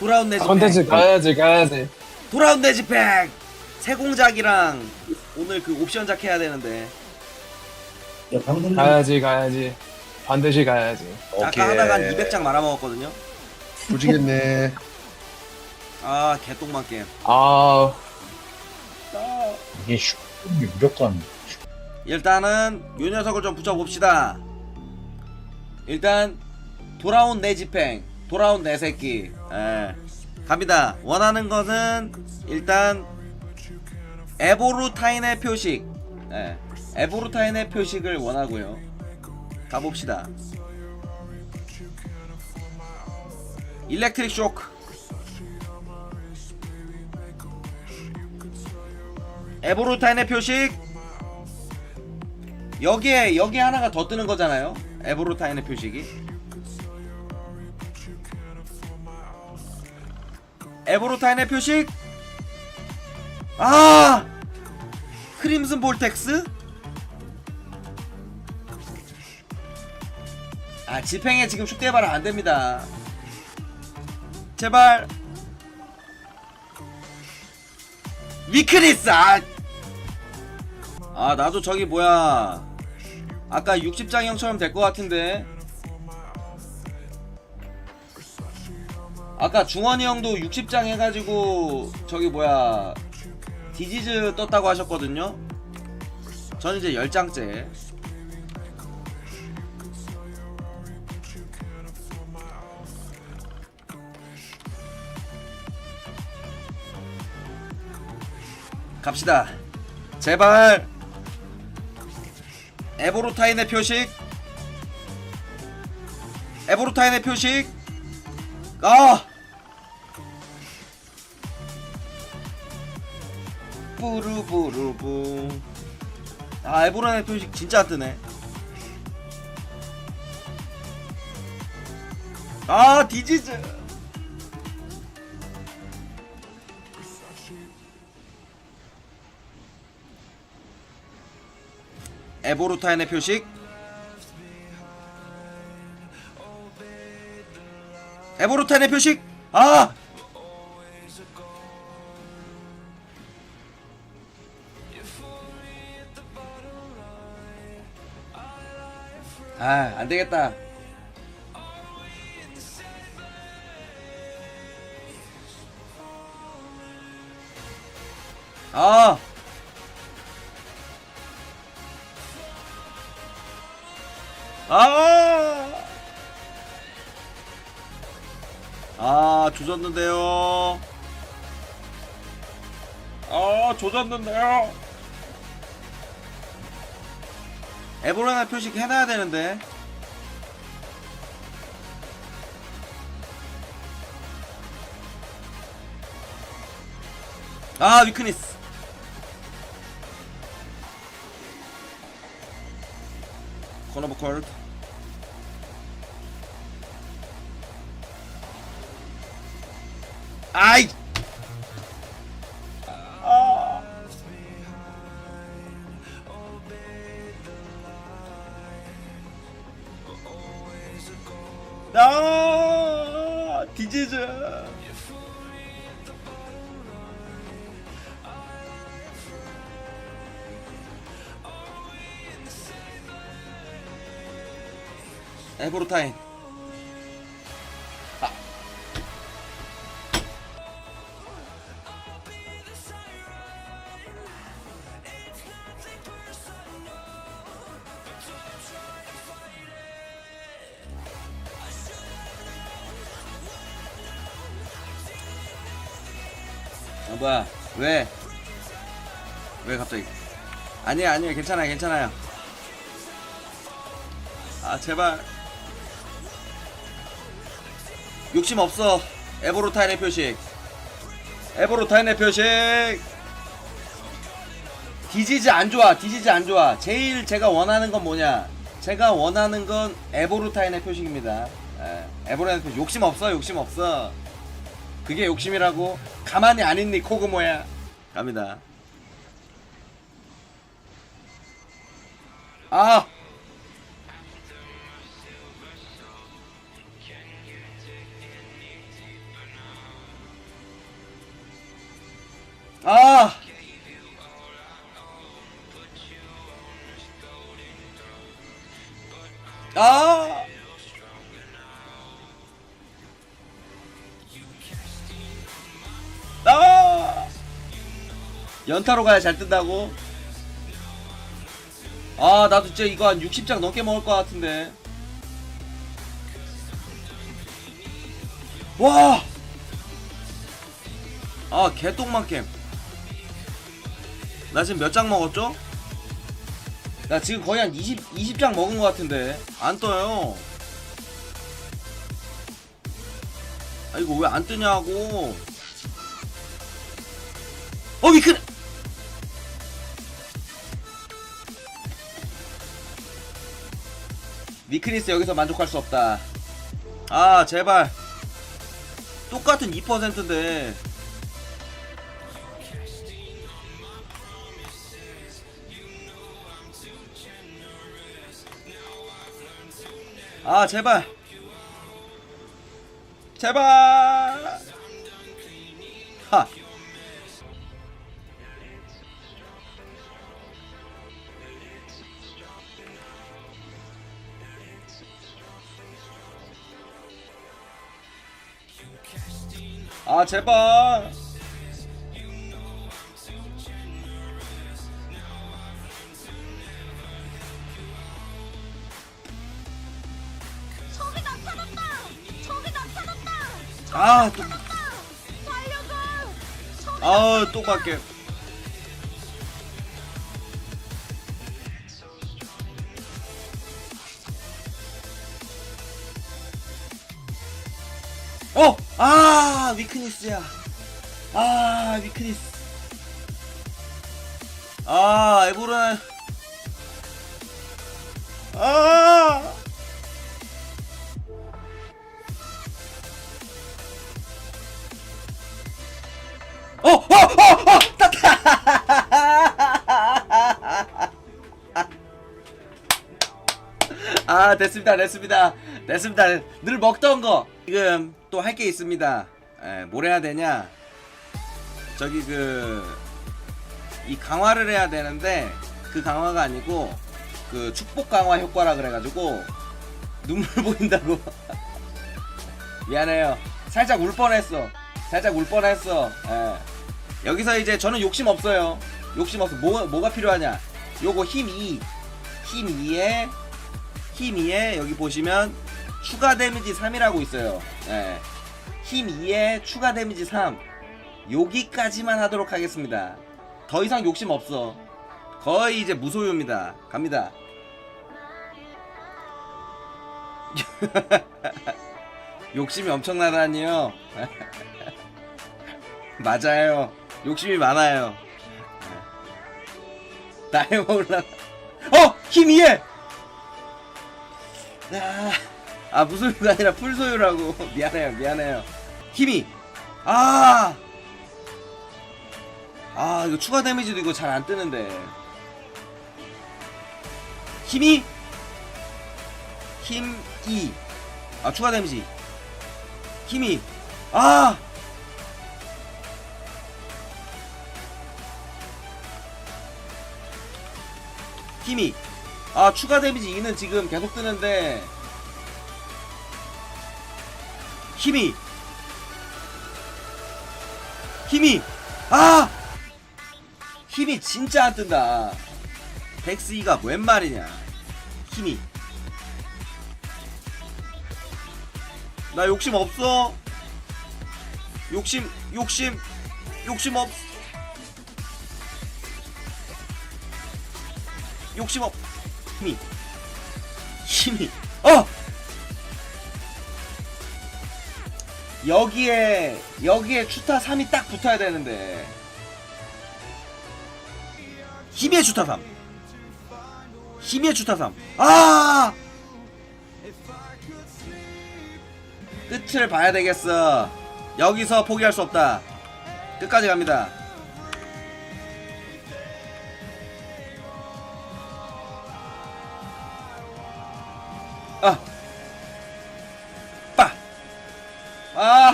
돌아온 내 집행 컨텐츠 가야지 가야지. 돌아온 내 집행 세공작이랑 오늘 그 옵션작 해야 되는데. 야 방송 가야지 가야지. 반드시 가야지. 아까 하다가 한 200장 말아먹었거든요. 조지겠네. 아 개똥만 게임. 아 이게 슈퍼이 무조건. 일단은 요 녀석을 좀 붙여봅시다. 일단 돌아온 내 집행 돌아온 내 새끼 예. 갑니다 원하는 것은 일단 에보루타인의 표식 예. 에보루타인의 표식을 원하고요 가봅시다 일렉트릭 쇼크 에보루타인의 표식 여기에 여기 하나가 더 뜨는 거잖아요. 에보루타인의 표식이. 에보루타인의 표식. 아! 크림슨 볼텍스? 아, 집행에 지금 슈대발 안 됩니다. 제발. 위크리스! 아! 아 나도 저기 뭐야 아까 60장 형처럼 될 것 같은데 아까 중원이 형도 60장 해가지고 저기 뭐야 디지즈 떴다고 하셨거든요. 전 이제 10장째. 갑시다. 제발. 에보루타인의 표식. 에보루타인의 표식. 아 뿌르뿌르뿌 아 에보루타인의 표식 진짜 안 뜨네. 아 디지즈. 에보루타인의 표식. 에보루타인의 표식. 아 아, 안 되겠다. 아! 아! 아, 조졌는데요. 아, 조졌는데요. 에보라나 표식 해놔야 되는데. 아, 위크니스. 코너버 콜드. 아이! 아, 디 뭐야. 왜? 왜 갑자기? 아니야 아니야. 괜찮아요 괜찮아요. 아 제발. 욕심 없어. 에보로타인의 표식. 에보로타인의 표식. 디지즈 안 좋아 디지즈 안 좋아. 제일 제가 원하는 건 뭐냐? 제가 원하는 건 에보루타인의 표식입니다. 에, 에보루타인의 표식. 욕심 없어 욕심 없어 그게 욕심이라고 가만히 안 있니 코그모야 갑니다 아 아! 연타로 가야 잘 뜬다고? 아, 나도 진짜 이거 한 60장 넘게 먹을 것 같은데. 와! 아, 개똥만캠. 나 지금 몇 장 먹었죠? 나 지금 거의 한 20, 20장 먹은 것 같은데. 안 떠요. 아, 이거 왜 안 뜨냐고. 어, 위큰! 위크니스 여기서 만족할 수 없다. 아, 제발. 똑같은 2%인데. 아, 제발. 제발. 하. 아, 제발. 나타났다! 나타났다! 아, 또, 살려줘! 저기 아, 또 갈게. 어! 아, 위크니스야. 아, 위크니스. 아, 에보라. 아! 어, 어, 어. 아, 됐습니다, 됐습니다, 됐습니다. 늘 먹던 거. 지금 또 할 게 있습니다. 에, 뭘 해야 되냐? 저기 그 이 강화를 해야 되는데 그 강화가 아니고 그 축복 강화 효과라 그래가지고 눈물 보인다고. 미안해요. 살짝 울 뻔했어. 살짝 울 뻔했어. 예. 여기서 이제 저는 욕심 없어요. 욕심 없어. 뭐, 뭐가 필요하냐? 요거 힘 2. 힘 2에, 힘 2에 여기 보시면 추가 데미지 3이라고 있어요. 예. 힘 2에 추가 데미지 3. 여기까지만 하도록 하겠습니다. 더 이상 욕심 없어. 거의 이제 무소유입니다. 갑니다. 욕심이 엄청나다니요. 맞아요. 욕심이 많아요. 나이 먹으려. 어! 힘 이해! 아, 아, 무소유가 아니라 풀소유라고. 미안해요, 미안해요. 힘이! 아! 아, 이거 추가 데미지도 이거 잘 안 뜨는데. 힘이! 힘 2. 아, 추가 데미지. 힘이! 아! 힘이 아 추가 데미지 2는 지금 계속 뜨는데 힘이. 힘이. 아! 힘이 진짜 안 뜬다. 덱스 2가 웬 말이냐. 힘이. 나 욕심 없어. 욕심 욕심 욕심 없. 욕심 없. 힘이. 힘이. 어 여기에 여기에 추타 3이 딱 붙어야 되는데. 힘의 추타 3 힘의 추타 3아! 끝을 봐야 되겠어. 여기서 포기할 수 없다. 끝까지 갑니다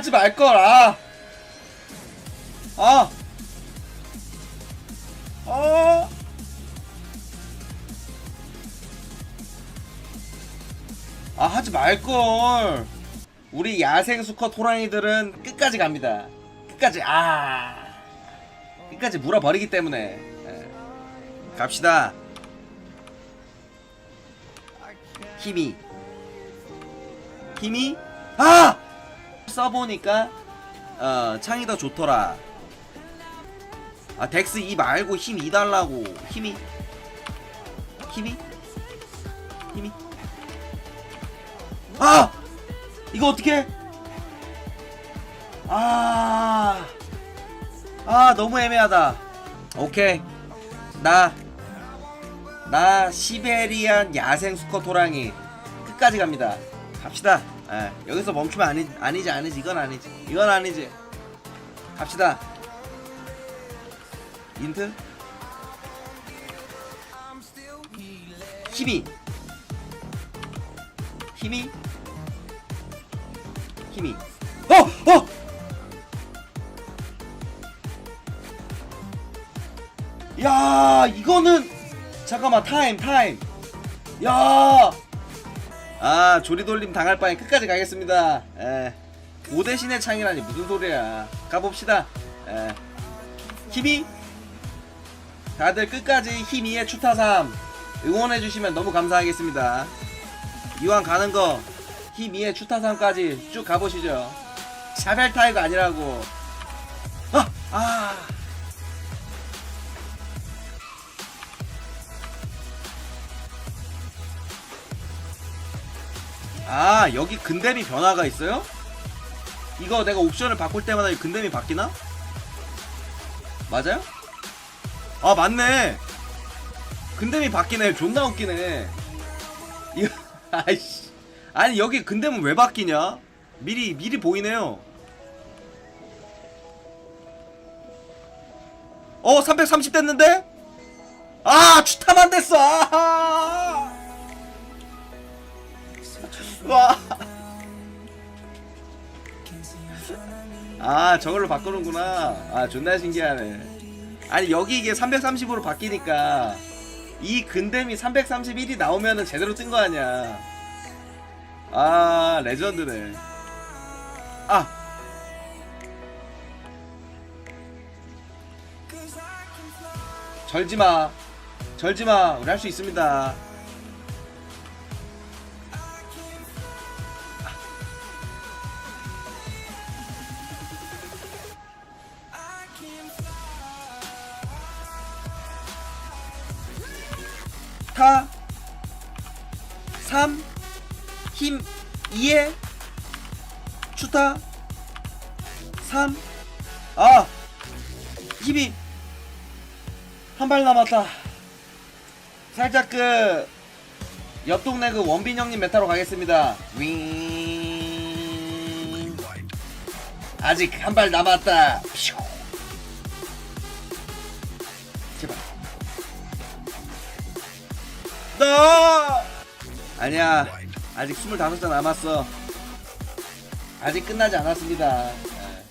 하지 말걸, 아. 아. 어. 아 하지 말걸. 우리 야생 수컷 호랑이들은 끝까지 갑니다. 끝까지 아. 끝까지 물어버리기 때문에. 예. 갑시다. 힘이. 힘이? 아 써보니까 어 창이 더 좋더라. 아 덱스 2 말고 힘 2 달라고. 힘이? 힘이? 힘이? 아! 이거 어떻게 아, 아 너무 애매하다. 오케이. 나 나 시베리안 야생 수컷 호랑이. 끝까지 갑니다. 갑시다 예, 여기서 멈추면 아니, 아니지 아니지. 이건 아니지. 이건 아니지. 갑시다. 인트? 힘이. 힘이? 힘이. 어! 어! 야 이거는 잠깐만 타임 타임. 야 아 조리돌림 당할 바에 끝까지 가겠습니다 에. 오대신의 창이라니 무슨 소리야 가봅시다 에. 힘이 다들 끝까지 힘이의 추타삼 응원해주시면 너무 감사하겠습니다 이왕 가는 거 힘이의 추타삼까지 쭉 가보시죠 샤벨 타이가 아니라고 아! 아! 아 여기 근댐이 변화가 있어요? 이거 내가 옵션을 바꿀 때마다 이 근댐이 바뀌나? 맞아요? 아 맞네 근댐이 바뀌네 존나 웃기네 이거 아이씨 아니 여기 근댐은 왜 바뀌냐 미리 미리 보이네요 어330 됐는데? 아 추타만 됐어 아 와. 아 저걸로 바꾸는구나. 아 존나 신기하네. 아니 여기 이게 330으로 바뀌니까 이 근댐이 331이 나오면은 제대로 뜬 거 아니야. 아 레전드네. 아. 절지마. 절지마. 우리 할 수 있습니다 3, 힘 2에 추타 3, 아 힘이 한 발 남았다. 살짝 그 옆 동네 그 원빈 형님 메타로 가겠습니다. 윙 아직 한 발 남았다. 퓨. 제발. 너 아니야 아직 25장 남았어 아직 끝나지 않았습니다 예.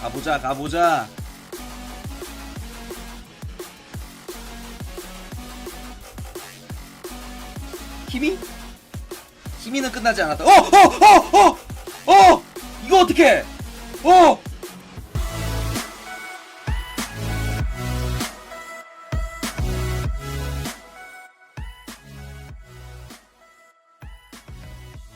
가보자 가보자 힘이? 힘이는 끝나지 않았다 어! 어! 어! 어! 어! 이거 어떻게 어!